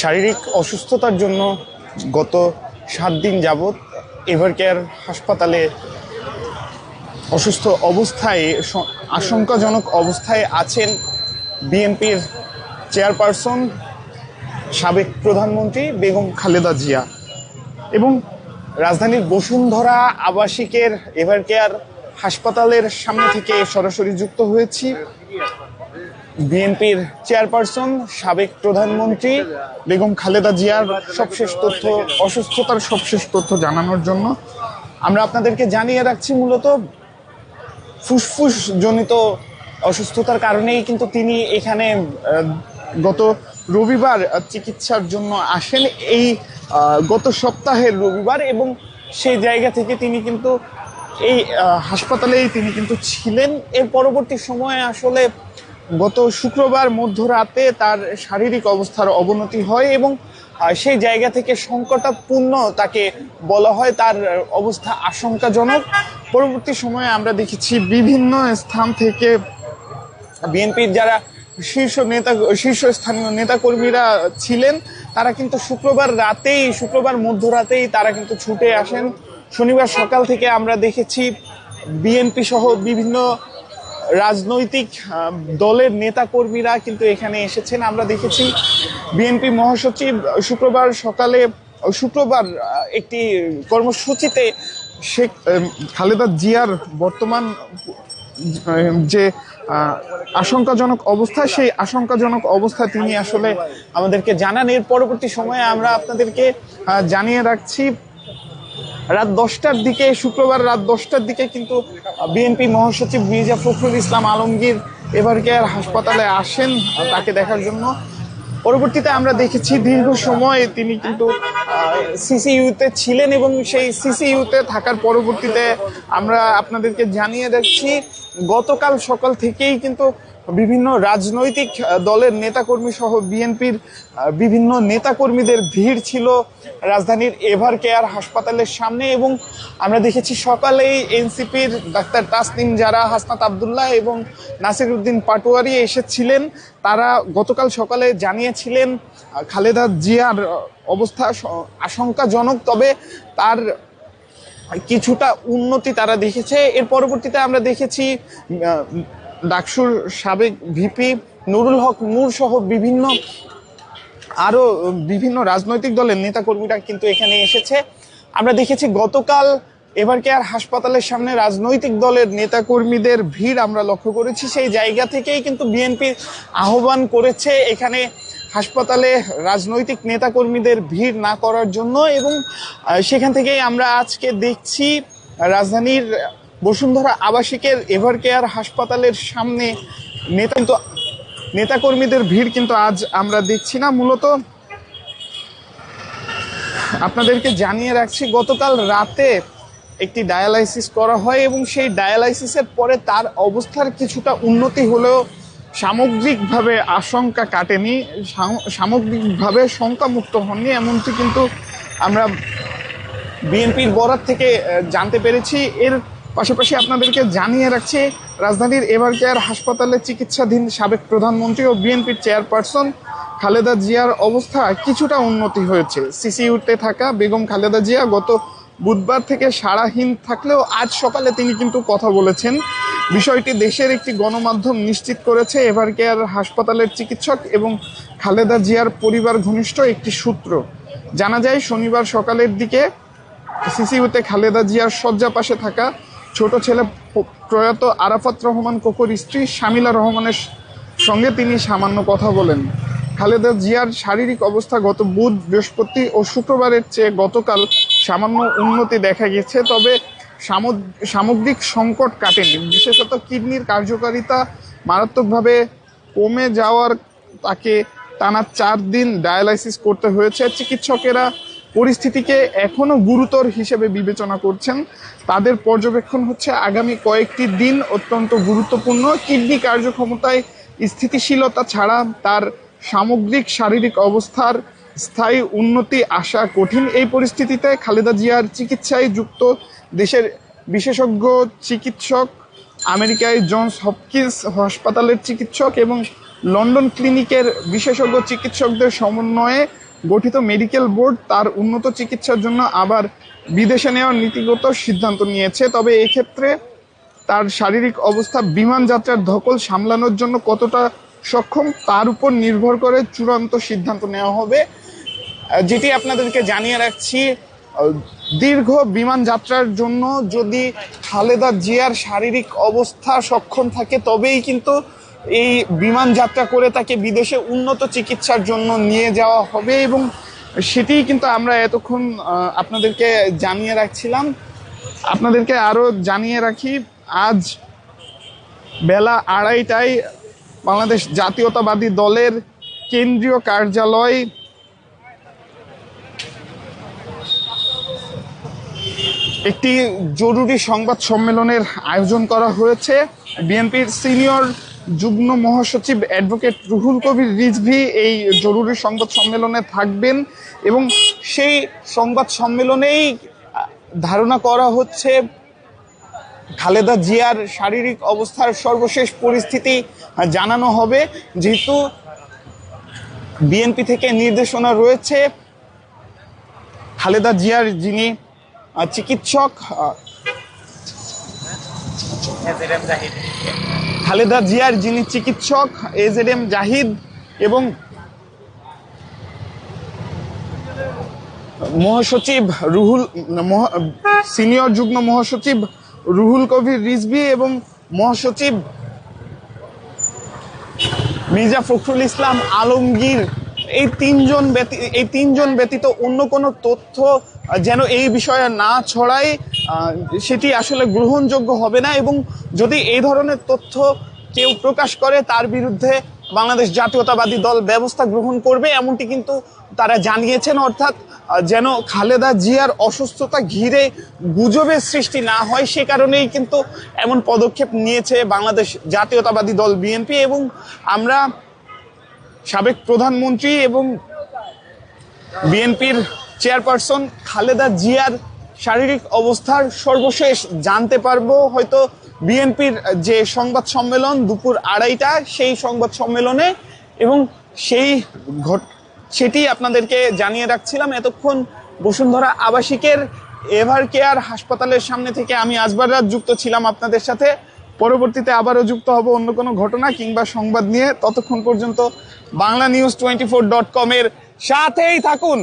শারীরিক অসুস্থতার জন্য গত সাত দিন যাবৎ এভার কেয়ার হাসপাতালে অসুস্থ অবস্থায় আশঙ্কাজনক অবস্থায় আছেন বিএনপির চেয়ারপারসন, সাবেক প্রধানমন্ত্রী বেগম খালেদা জিয়া। এবং রাজধানীর বসুন্ধরা আবাসিকের এভার কেয়ার হাসপাতালের সামনে থেকে সরাসরি যুক্ত হয়েছি। বিএনপির চেয়ারপারসন, সাবেক প্রধানমন্ত্রী বেগম খালেদা জিয়ার সবশেষ তথ্য, অসুস্থতার সবশেষ তথ্য জানানোর জন্য। আমরা আপনাদেরকে জানিয়ে রাখছি মূলত ফুসফুস জনিত অসুস্থতার কারণেই কিন্তু তিনি এখানে গত রবিবার চিকিৎসার জন্য আসেন। এই গত সপ্তাহের রবিবার এবং সেই জায়গা থেকে তিনি কিন্তু এই হাসপাতালেই তিনি কিন্তু ছিলেন। এর পরবর্তী সময়ে আসলে গত শুক্রবার মধ্যরাতে তার শারীরিক অবস্থার অবনতি হয় এবং সেই জায়গা থেকে সংকটাপূর্ণ তাকে বলা হয়। তার অবস্থা আশঙ্কাজনক। পরবর্তী সময়ে আমরা দেখেছি বিভিন্ন স্থান থেকে বিএনপির যারা শীর্ষ নেতা, শীর্ষস্থানীয় নেতাকর্মীরা ছিলেন, তারা কিন্তু শুক্রবার রাতেই, শুক্রবার মধ্যরাতেই তারা কিন্তু ছুটে আসেন। শনিবার সকাল থেকে আমরা দেখেছি বিএনপি সহ বিভিন্ন রাজনৈতিক দলের নেতাকর্মীরা কিন্তু এখানে এসেছেন। আমরা দেখেছি বিএনপি মহাসচিব শুক্রবার সকালে, শুক্রবার একটি কর্মসূচিতে শেখ খালেদা জিয়ার বর্তমান যে আশঙ্কাজনক অবস্থা, সেই আশঙ্কাজনক অবস্থা তিনি আসলে আমাদেরকে জানান। এর পরবর্তী সময়ে আমরা আপনাদেরকে জানিয়ে রাখছি রাত দশটার দিকে, শুক্রবার রাত দশটার দিকে কিন্তু বিএনপি মহাসচিব মির্জা ফখরুল ইসলাম আলমগীর এবার কেয়ার হাসপাতালে আসেন তাকে দেখার জন্য। পরবর্তীতে আমরা দেখেছি দীর্ঘ সময় তিনি কিন্তু সিসিইউতে ছিলেন এবং সেই সিসিইউতে থাকার পরবর্তীতে আমরা আপনাদেরকে জানিয়ে রাখছি গতকাল সকাল থেকেই কিন্তু বিভিন্ন রাজনৈতিক দলের নেতাকর্মী সহ বিএনপির বিভিন্ন নেতাকর্মীদের ভিড় ছিল রাজধানীর এভার কেয়ার হাসপাতালের সামনে এবং আমরা দেখেছি সকালেই এনসিপির ডাক্তার তাসনিম যারা হাসনাত আবদুল্লাহ এবং নাসির উদ্দিন পাটোয়ারি এসেছিলেন। তারা গতকাল সকালে জানিয়েছিলেন খালেদা জিয়ার অবস্থা আশঙ্কাজনক, তবে তার কিছুটা উন্নতি তারা দেখেছে। এর পরবর্তীতে আমরা দেখেছি ডাকসুর সাবেক ভিপি নুরুল হক নূর সহ বিভিন্ন, আরও বিভিন্ন রাজনৈতিক দলের নেতাকর্মীরা কিন্তু এখানে এসেছে। আমরা দেখেছি গতকাল এবার কেয়ার হাসপাতালের সামনে রাজনৈতিক দলের নেতাকর্মীদের ভিড় আমরা লক্ষ্য করেছি। সেই জায়গা থেকেই কিন্তু বিএনপি আহ্বান করেছে এখানে হাসপাতালে রাজনৈতিক নেতাকর্মীদের ভিড় না করার জন্য এবং সেখান থেকেই আমরা আজকে দেখছি রাজধানীর বসুন্ধরা আবাসিকের এভার কেয়ার হাসপাতালের সামনে নেতা কিন্তু নেতাকর্মীদের ভিড় কিন্তু আজ আমরা দেখছি না। মূলত আপনাদেরকে জানিয়ে রাখছি, গতকাল রাতে একটি ডায়ালাইসিস করা হয় এবং সেই ডায়ালাইসিসের পরে তার অবস্থার কিছুটা উন্নতি হলেও সামগ্রিকভাবে আশঙ্কা কাটেনি, সাম- সামগ্রিকভাবে শঙ্কামুক্ত হননি, এমনটি কিন্তু আমরা বিএনপির বরাত থেকে জানতে পেরেছি। এর পাশাপাশি আপনাদেরকে জানিয়ে রাখছি, রাজধানীর এভার কেয়ার হাসপাতালে চিকিৎসাধীন সাবেক প্রধানমন্ত্রী ও বিএনপির চেয়ারপারসন খালেদা জিয়ার অবস্থা কিছুটা উন্নতি হয়েছে। সিসিইউতে থাকা বেগম খালেদা জিয়া গত বুধবার থেকে সারাহীন থাকলেও আজ সকালে তিনি কিন্তু কথা বলেছেন। বিষয়টি দেশের একটি গণমাধ্যম নিশ্চিত করেছে, এভার কেয়ার হাসপাতালের চিকিৎসক এবং খালেদা জিয়ার পরিবার ঘনিষ্ঠ একটি সূত্র। জানা যায়, শনিবার সকালের দিকে সিসিউতে খালেদা জিয়ার শয্যা পাশে থাকা ছোট ছেলে প্রয়াত আরাফাত রহমান কোকর স্ত্রী শামিলা রহমানের সঙ্গে তিনি সামান্য কথা বলেন। খালেদা জিয়ার শারীরিক অবস্থা গত বুধ, বৃহস্পতি ও শুক্রবারের চেয়ে গতকাল সামান্য উন্নতি দেখা গেছে, তবে সামগ্রিক সংকট কাটেনি। বিশেষত কিডনির কার্যকারিতা মারাত্মকভাবে কমে যাওয়ার তাকে টানা চার দিন ডায়ালাইসিস করতে হয়েছে। চিকিৎসকেরা পরিস্থিতিকে এখনও গুরুতর হিসেবে বিবেচনা করছেন। তাদের পর্যবেক্ষণ হচ্ছে আগামী কয়েকটি দিন অত্যন্ত গুরুত্বপূর্ণ। কিডনি কার্যক্ষমতায় স্থিতিশীলতা ছাড়া তার সামগ্রিক শারীরিক অবস্থার স্থায়ী উন্নতি আসা কঠিন। এই পরিস্থিতিতে খালেদা জিয়ার চিকিৎসায় যুক্ত দেশের বিশেষজ্ঞ চিকিৎসক, আমেরিকায় জনস হপকিন্স হাসপাতালের চিকিৎসক এবং লন্ডন ক্লিনিকের বিশেষজ্ঞ চিকিৎসকদের সমন্বয়ে গঠিত মেডিকেল বোর্ড তার উন্নত চিকিৎসার জন্য আবার বিদেশে নেওয়ার নীতিগত সিদ্ধান্ত নিয়েছে। তবে এক্ষেত্রে তার শারীরিক অবস্থা, বিমান যাত্রার ধকল সামলানোর জন্য কতটা সক্ষম তার উপর নির্ভর করে চূড়ান্ত সিদ্ধান্ত নেওয়া হবে। যেটি আপনাদেরকে জানিয়ে রাখছি দীর্ঘ বিমান যাত্রার জন্য যদি খালেদা জিয়ার শারীরিক অবস্থা সক্ষম থাকে, তবেই কিন্তু এই বিমান যাত্রা করে তাকে বিদেশে উন্নত চিকিৎসার জন্য নিয়ে যাওয়া হবে এবং সেটিই কিন্তু আমরা এতক্ষণ আপনাদেরকে জানিয়ে রাখছিলাম। আপনাদেরকে আরও জানিয়ে রাখি, আজ বেলা আড়াইটায় বাংলাদেশ জাতীয়তাবাদী দলের কেন্দ্রীয় কার্যালয় একটি জরুরি সংবাদ সম্মেলনের আয়োজন করা হয়েছে। বিএনপির সিনিয়র যুগ্ম মহাসচিব অ্যাডভোকেট রুহুল কবির রিজভি এই জরুরি সংবাদ সম্মেলনে থাকবেন এবং সেই সংবাদ সম্মেলনেই ধারণা করা হচ্ছে খালেদা জিয়ার শারীরিক অবস্থার সর্বশেষ পরিস্থিতি জানানো হবে। যেহেতু বিএনপি থেকে নির্দেশনা রয়েছে, খালেদা জিয়ার যিনি চিকিৎসক খালেদা জিয়ার যিনি চিকিৎসক এজেড এম জাহিদ এবং মহাসচিব রুহুল সিনিয়র যুগ্ম মহাসচিব রুহুল কবির রিজভি এবং মহাসচিব মির্জা ফখরুল ইসলাম আলমগীর, এই তিনজন ব্যতি, এই তিনজন ব্যতীত অন্য কোনো তথ্য যেন এই বিষয়ে না ছড়ায় সেটি আসলে গ্রহণযোগ্য হবে না এবং যদি এই ধরনের তথ্য কেউ প্রকাশ করে, তার বিরুদ্ধে বাংলাদেশ জাতীয়তাবাদী দল ব্যবস্থা গ্রহণ করবে, এমনটি কিন্তু তারা জানিয়েছেন। অর্থাৎ যেন খালেদা জিয়ার অসুস্থতা ঘিরে গুজবের সৃষ্টি না হয়, সে কারণেই কিন্তু এমন পদক্ষেপ নিয়েছে বাংলাদেশ জাতীয়তাবাদী দল বিএনপি এবং আমরা সাবেক প্রধানমন্ত্রী এবং বিএনপির চেয়ারপারসন খালেদা জিয়ার শারীরিক অবস্থার সর্বশেষ জানতে পারব, হয়তো বিএনপির যে সংবাদ সম্মেলন দুপুর আড়াইটা, সেই সংবাদ সম্মেলনে এবং সেই ঘট, সেটি আপনাদেরকে জানিয়ে রাখছিলাম। এতক্ষণ বসুন্ধরা আবাসিকের এভার কেয়ার হাসপাতালের সামনে থেকে আমি আজবার রাত যুক্ত ছিলাম আপনাদের সাথে। পরবর্তীতে আবারও যুক্ত হব অন্য কোনো ঘটনা কিংবা সংবাদ নিয়ে। ততক্ষণ পর্যন্ত Bangla news twenty four dot কমের সাথেই থাকুন।